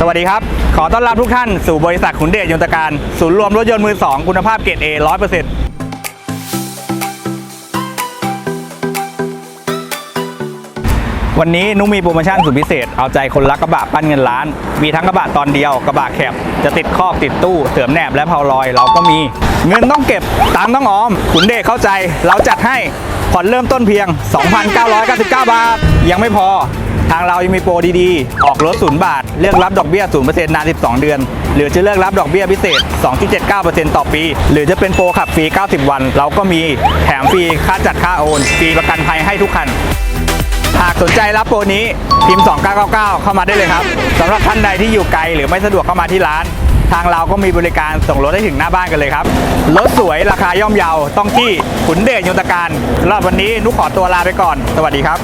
สวัสดีครับ ขอต้อนรับทุกท่านสู่บริษัทขุนเดชยนตการ ศูนย์รวมรถยนต์มือ2คุณภาพเกรด A 100%วันนี้นุ้มีโปรโมชั่นสุดพิเศษ เอาใจคนรักกระบะปั้นเงินล้าน มีทั้งกระบะตอนเดียวกระบะแคบจะติดคอกติดตู้เสริมแหนบและเพาลอย เราก็มี เงินต้องเก็บตังต้องออม ขุนเดชเข้าใจ เราจัดให้ผ่อนเริ่มต้นเพียง 2,999 บาท ยังไม่พอ ทางเรายังมีโปรดีๆ ออกรถศูนย์บาท เลือกรับดอกเบี้ย0%นาน 12 เดือน หรือจะเลือกรับดอกเบี้ยพิเศษ 2.79%ต่อปี หรือจะเป็นโปรขับฟรี 90 วัน เราก็มีแถมฟรีค่าจัดค่าโอนฟรีประกันภัยให้ทุกคันหากสนใจรับโปรนี้พิมพ์ 2999 เข้ามาได้เลยครับสำหรับท่านใดที่อยู่ไกลหรือไม่สะดวกเข้ามาที่ร้าน ทางเราก็มีบริการส่งรถให้ถึงหน้าบ้านกันเลยครับ รถสวยราคาย่อมเยาต้องที่ขุนเดชยนตการสำหรับวันนี้นุกขอตัวลาไปก่อน สวัสดีครับ